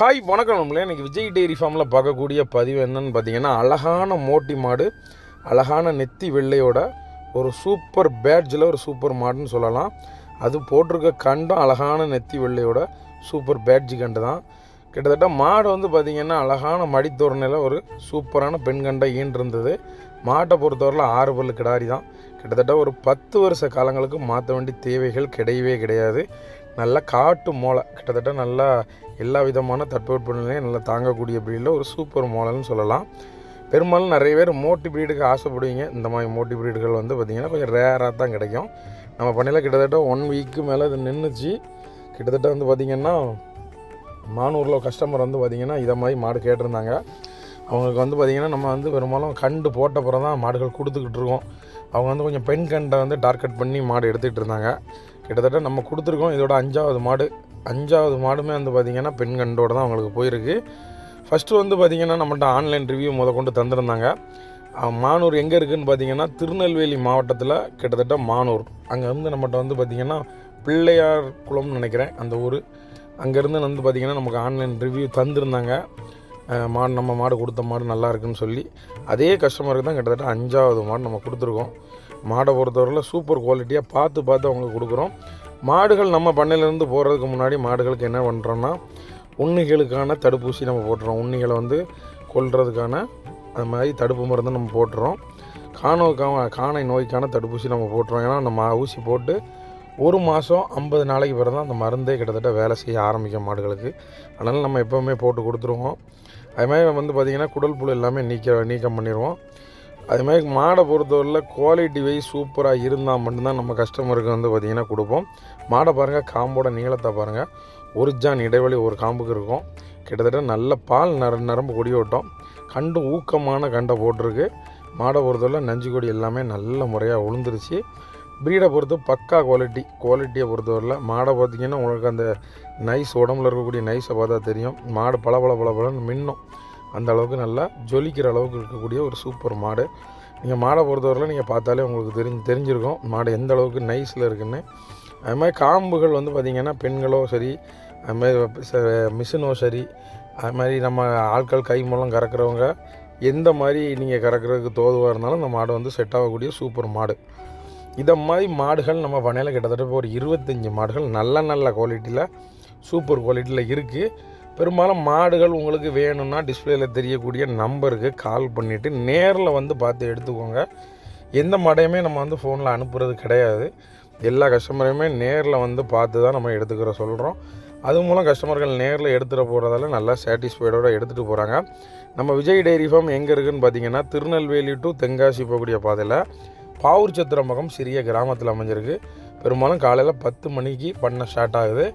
Hi வணக்கம் நம்மளே. இன்றைக்கி விஜய் டெய்ரி ஃபார்மில் பார்க்கக்கூடிய பதிவு என்னன்னு பார்த்தீங்கன்னா அழகான மோட்டி மாடு அழகான நெத்தி வெள்ளையோட ஒரு சூப்பர் பேட்ஜில் ஒரு சூப்பர் மாடுன்னு சொல்லலாம். அது போட்டிருக்க கண்டும் அழகான நெத்தி வெள்ளையோட சூப்பர் பேட்ஜி கண்டு தான். கிட்டத்தட்ட மாடு வந்து பார்த்திங்கன்னா அழகான மடித்தோரணையில் ஒரு சூப்பரான பெண் கண்டை ஈன்றிருந்தது. மாட்டை பொறுத்தவரையில் ஆறு பல் கிடாரி தான். கிட்டத்தட்ட ஒரு பத்து வருஷ காலங்களுக்கு மாற்ற வேண்டிய தேவைகள் கிடையவே கிடையாது. நல்லா காட்டு மோளை கிட்டத்தட்ட நல்லா எல்லா விதமான தட்பவெப்பநிலையும் நல்லா தாங்கக்கூடிய பிரீடில் ஒரு சூப்பர் மோளல்னு சொல்லலாம். பெரும்பாலும் நிறைய பேர் மோட்டி பிரீடுக்கு ஆசைப்படுவீங்க. இந்த மாதிரி மோட்டி பிரீடுகள் வந்து பார்த்திங்கன்னா கொஞ்சம் ரேராக தான் கிடைக்கும். நம்ம பண்ணையில் கிட்டத்தட்ட ஒன் வீக்கு மேலே இது நின்றுச்சு கிட்டத்தட்ட வந்து பார்த்திங்கன்னா மானூரில் கஸ்டமர் வந்து பார்த்திங்கன்னா இதை மாதிரி மாடு கேட்டிருந்தாங்க. அவங்களுக்கு வந்து பார்த்திங்கன்னா நம்ம வந்து பெரும்பாலும் கண்டு போட்ட பிறகு தான் மாடுகள் கொடுத்துக்கிட்டு இருக்கோம். அவங்க வந்து கொஞ்சம் பெண் கண்டை வந்து டார்கெட் பண்ணி மாடு எடுத்துக்கிட்டு இருந்தாங்க. கிட்டத்தட்ட நம்ம கொடுத்துருக்கோம். இதோட அஞ்சாவது மாடு. அஞ்சாவது மாடுமே வந்து பார்த்திங்கன்னா பெண்கண்டோடு தான் அவங்களுக்கு போயிருக்கு. ஃபஸ்ட்டு வந்து பார்த்திங்கன்னா நம்மகிட்ட ஆன்லைன் ரிவ்யூ முத கொண்டு தந்திருந்தாங்க. மானூர் எங்கே இருக்குதுன்னு பார்த்தீங்கன்னா திருநெல்வேலி மாவட்டத்தில் கிட்டத்தட்ட மானூர். அங்கேருந்து நம்மகிட்ட வந்து பார்த்திங்கன்னா பிள்ளையார் குளம்னு நினைக்கிறேன் அந்த ஊர். அங்கேருந்து வந்து பார்த்திங்கன்னா நமக்கு ஆன்லைன் ரிவ்யூ தந்திருந்தாங்க. மாடு நம்ம மாடு கொடுத்த மாடு நல்லா இருக்குன்னு சொல்லி. அதே கஸ்டமருக்கு தான் கிட்டத்தட்ட அஞ்சாவது மாடு நம்ம கொடுத்துருக்கோம். மாடை பொறுத்தவரையில் சூப்பர் குவாலிட்டியாக பார்த்து பார்த்து அவங்களுக்கு கொடுக்குறோம். மாடுகள் நம்ம பண்ணையிலேருந்து போகிறதுக்கு முன்னாடி மாடுகளுக்கு என்ன பண்ணுறோன்னா உண்ணிகளுக்கான தடுப்பூசி நம்ம போட்டுறோம். உண்ணிகளை வந்து கொல்றதுக்கான அது மாதிரி தடுப்பு மருந்து நம்ம போட்டுறோம். காணோக்கான காணை நோய்க்கான தடுப்பூசி நம்ம போட்டுறோம். ஏன்னா நம்ம ஊசி போட்டு ஒரு மாதம் ஐம்பது நாளைக்கு பிறகு தான் அந்த மருந்தே கிட்டத்தட்ட வேலை செய்ய ஆரம்பிக்கும் மாடுகளுக்கு. அதனால் நம்ம எப்போவுமே போட்டு கொடுத்துருவோம். அது மாதிரி வந்து பார்த்திங்கன்னா குடல் புழு எல்லாமே நீக்க நீக்கம் பண்ணிடுவோம் அது மாதிரி மாடை பொறுத்தவரையில் குவாலிட்டி வைஸ் சூப்பராக இருந்தால் மட்டும்தான் நம்ம கஸ்டமருக்கு வந்து பார்த்திங்கன்னா கொடுப்போம். மாடை பாருங்கள் காம்போட நீளத்தை பாருங்கள் ஒரு ஜான் இடைவெளி ஒரு காம்புக்கு இருக்கும். கிட்டத்தட்ட நல்ல பால் நர நரம்பு கொடி ஓட்டம். கண்டு ஊக்கமான கண்டை போட்டிருக்கு. மாடை பொறுத்தவரை நஞ்சு கொடி எல்லாமே நல்ல முறையாக உளுந்துருச்சு. ப்ரீடை பொறுத்து பக்கா குவாலிட்டி குவாலிட்டியை பொறுத்தவரையில் மாடை பார்த்தீங்கன்னா உங்களுக்கு அந்த நைஸ் உடம்புல இருக்கக்கூடிய நைஸை பார்த்தா தெரியும். மாடு பல பல பல பலன்னு மின்னும். அந்த அளவுக்கு நல்லா ஜொலிக்கிற அளவுக்கு இருக்கக்கூடிய ஒரு சூப்பர் மாடு. நீங்கள் மாடை பொறுத்தவரையில் நீங்கள் பார்த்தாலே உங்களுக்கு தெரிஞ்சு தெரிஞ்சிருக்கும். மாடு எந்த அளவுக்கு நைஸில் இருக்குன்னு. அது மாதிரி காம்புகள் வந்து பார்த்திங்கன்னா பெண்களோ சரி அது மாதிரி ச- மிஷினோ சரி அது மாதிரி நம்ம ஆட்கள் கை மூலம் கறக்கிறவங்க எந்த மாதிரி நீங்கள் கறக்கிறதுக்கு தோதுவாக இருந்தாலும் இந்த மாடு வந்து செட் ஆகக்கூடிய சூப்பர் மாடு. இதை மாதிரி மாடுகள் நம்ம பண்ணையில் கிட்டத்தட்ட ஒரு இருபத்தஞ்சி மாடுகள் நல்ல நல்ல குவாலிட்டியில் சூப்பர் குவாலிட்டியில் இருக்குது பெரும்பாலும் மாடுகள் உங்களுக்கு வேணும்னா டிஸ்பிளேல தெரியக்கூடிய நம்பருக்கு கால் பண்ணிவிட்டு நேரில் வந்து பார்த்து எடுத்துக்கோங்க. எந்த மாடையுமே நம்ம வந்து ஃபோனில் அனுப்புறது கிடையாது. எல்லா கஸ்டமரையுமே நேரில் வந்து பார்த்து தான் நம்ம எடுத்துக்கிற சொல்கிறோம் அது மூலம் கஸ்டமர்கள் நேரில் எடுத்துகிட்டு போகிறதால நல்லா சாட்டிஸ்ஃபைடோடு எடுத்துகிட்டு போகிறாங்க நம்ம விஜய் டைரி ஃபார்ம் எங்கே இருக்குதுன்னு பார்த்தீங்கன்னா திருநெல்வேலி டு தென்காசி போகக்கூடிய பாதையில் பாவூர் சத்திரம்பகம் சிறிய கிராமத்தில் அமைஞ்சிருக்கு. பெரும்பாலும் காலையில் பத்து மணிக்கு பண்ண ஸ்டார்ட் ஆகுது.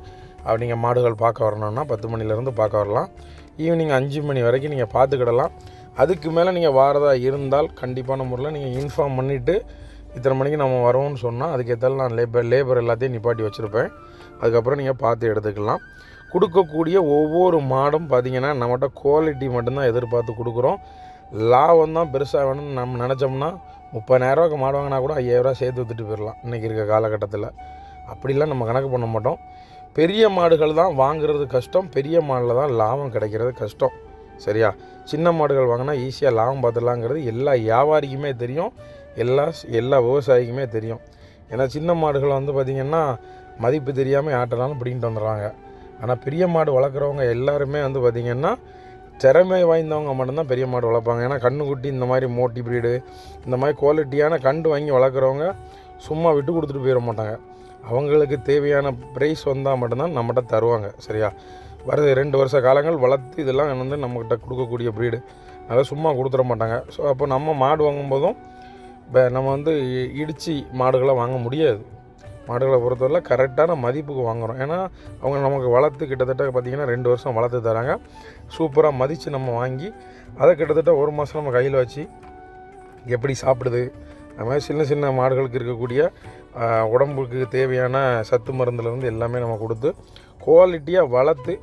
அப்படி நீங்கள் மாடுகள் பார்க்க வரணும்னா பத்து மணிலேருந்து பார்க்க வரலாம். ஈவினிங் அஞ்சு மணி வரைக்கும் நீங்கள் பார்த்துக்கிடலாம். அதுக்கு மேலே நீங்கள் வாரதா இருந்தால் கண்டிப்பான முறையில் நீங்கள் இன்ஃபார்ம் பண்ணிவிட்டு இத்தனை மணிக்கு நம்ம வரோம்னு சொன்னால் அதுக்கேற்றாலும் நான் லேபர் லேபர் எல்லாத்தையும் நிப்பாட்டி வச்சுருப்பேன். அதுக்கப்புறம் நீங்கள் பார்த்து எடுத்துக்கலாம். கொடுக்கக்கூடிய ஒவ்வொரு மாடும் பார்த்தீங்கன்னா நம்மகிட்ட குவாலிட்டி மட்டும்தான் எதிர்பார்த்து கொடுக்குறோம். லாபம் தான் பெருசாக வேணும்னு நம்ம நினச்சோம்னா முப்பதாயிரரூவாக்கு மாடு வாங்கினா கூட ஐயாயிரரூவா சேர்த்து வித்துட்டு போயிடலாம். இன்றைக்கி இருக்க காலகட்டத்தில். அப்படிலாம் நம்ம கணக்கு பண்ண மாட்டோம். பெரிய மாடுகள் தான் வாங்குறது கஷ்டம் பெரிய மாடில் தான் லாபம் கிடைக்கிறது கஷ்டம். சரியா? சின்ன மாடுகள் வாங்கினா ஈஸியாக லாபம் பார்த்துலாங்கிறது எல்லா வியாபாரிக்குமே தெரியும் எல்லா எல்லா விவசாயிக்குமே தெரியும். ஏன்னா சின்ன மாடுகள் வந்து பார்த்திங்கன்னா மதிப்பு தெரியாமல் ஆட்டலாம்னு பிடிங்கிட்டு வந்துடுறாங்க. ஆனால் பெரிய மாடு வளர்க்குறவங்க எல்லாருமே வந்து பார்த்திங்கன்னா திறமை வாய்ந்தவங்க மட்டும்தான் பெரிய மாடு வளர்ப்பாங்க. ஏன்னா கண்ணுக்குட்டி இந்த மாதிரி மோட்டி ப்ரீடு இந்த மாதிரி குவாலிட்டியான கண்டு வாங்கி வளர்க்குறவங்க சும்மா விட்டு கொடுத்துட்டு போயிட மாட்டாங்க. அவங்களுக்கு தேவையான ப்ரைஸ் வந்தால் மட்டும்தான் நம்மகிட்ட தருவாங்க சரியா? வருது ரெண்டு வருஷ காலங்கள் வளர்த்து இதெல்லாம் வந்து நம்மக்கிட்ட கொடுக்கக்கூடிய ப்ரீடு அதை சும்மா கொடுத்துட மாட்டாங்க. ஸோ அப்போ நம்ம மாடு வாங்கும்போதும் இப்போ நம்ம வந்து இடித்து மாடுகளை வாங்க முடியாது. மாடுகளை பொறுத்தவரை கரெக்டான மதிப்புக்கு வாங்குகிறோம் ஏன்னா அவங்க நமக்கு வளர்த்து கிட்டத்தட்ட பார்த்திங்கன்னா ரெண்டு வருஷம் வளர்த்து தராங்க. சூப்பராக மதித்து நம்ம வாங்கி அதை கிட்டத்தட்ட ஒரு மாதம் நம்ம கையில் வச்சு எப்படி சாப்பிடுது அது மாதிரி சின்ன சின்ன மாடுகளுக்கு இருக்கக்கூடிய உடம்புக்கு தேவையான சத்து மருந்துலேருந்து எல்லாமே நம்ம கொடுத்து குவாலிட்டியாக வளர்த்து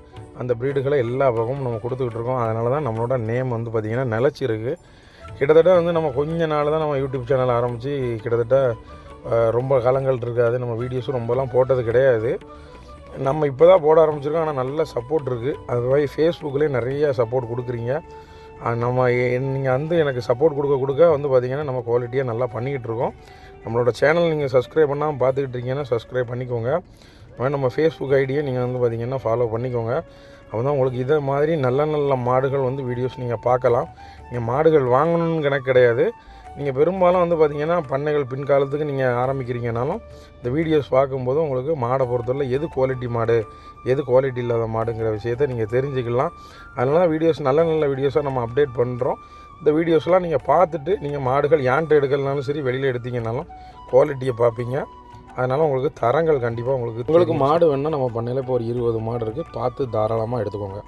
அந்த ப்ரீடுகளை எல்லா பக்கமும் நம்ம கொடுத்துக்கிட்டு இருக்கோம். அதனால தான் நம்மளோட நேம் வந்து பார்த்திங்கன்னா நிலச்சிருக்கு கிட்டத்தட்ட வந்து நம்ம கொஞ்ச நாள் தான் நம்ம யூடியூப் சேனல் ஆரம்பித்து கிட்டத்தட்ட ரொம்ப காலங்கள் இருக்காது. நம்ம வீடியோஸும் ரொம்பலாம் போட்டது கிடையாது. நம்ம இப்போ தான் போட ஆரம்பிச்சிருக்கோம். ஆனால் நல்ல சப்போர்ட் இருக்குது அது மாதிரி ஃபேஸ்புக்லேயே நிறைய சப்போர்ட் கொடுக்குறீங்க. நம்ம நீங்கள் வந்து எனக்கு சப்போர்ட் கொடுக்க கொடுக்க வந்து பார்த்திங்கன்னா நம்ம குவாலிட்டியாக நல்லா பண்ணிக்கிட்டு இருக்கோம். நம்மளோட சேனல் நீங்கள் சப்ஸ்கிரைப் பண்ணாமல் பார்த்துக்கிட்டு இருக்கீங்கன்னா சப்ஸ்கிரைப் பண்ணிக்கோங்க. அது நம்ம ஃபேஸ்புக் ஐடியை நீங்கள் வந்து பார்த்திங்கன்னா ஃபாலோ பண்ணிக்கோங்க. அப்போ தான் உங்களுக்கு இதை மாதிரி நல்ல நல்ல மாடுகள் வந்து வீடியோஸ் நீங்கள் பார்க்கலாம். நீங்கள் மாடுகள் வாங்கணும்னு கணக்கு கிடையாது. நீங்கள் பெரும்பாலும் வந்து பார்த்திங்கன்னா பண்ணைகள் பின்காலத்துக்கு நீங்கள் ஆரம்பிக்கிறீங்கனாலும் இந்த வீடியோஸ் பார்க்கும்போது உங்களுக்கு மாடை பொறுத்தவரை எது குவாலிட்டி மாடு எது குவாலிட்டி இல்லாத மாடுங்கிற விஷயத்தை நீங்கள் தெரிஞ்சுக்கலாம். அதனால வீடியோஸ் நல்ல நல்ல வீடியோஸாக நம்ம அப்டேட் பண்ணுறோம் இந்த வீடியோஸ்லாம் நீங்கள் பார்த்துட்டு நீங்கள் மாடுகள் யான்ட்டு எடுக்கலனாலும் சரி வெளியில் எடுத்தீங்கனாலும் குவாலிட்டியை பார்ப்பீங்க. அதனால் உங்களுக்கு தரங்கள் கண்டிப்பாக உங்களுக்கு உங்களுக்கு மாடு வேணால் நம்ம பண்ணையில் இப்போ ஒரு இருபது மாடு இருக்குது பார்த்து தாராளமாக எடுத்துக்கோங்க.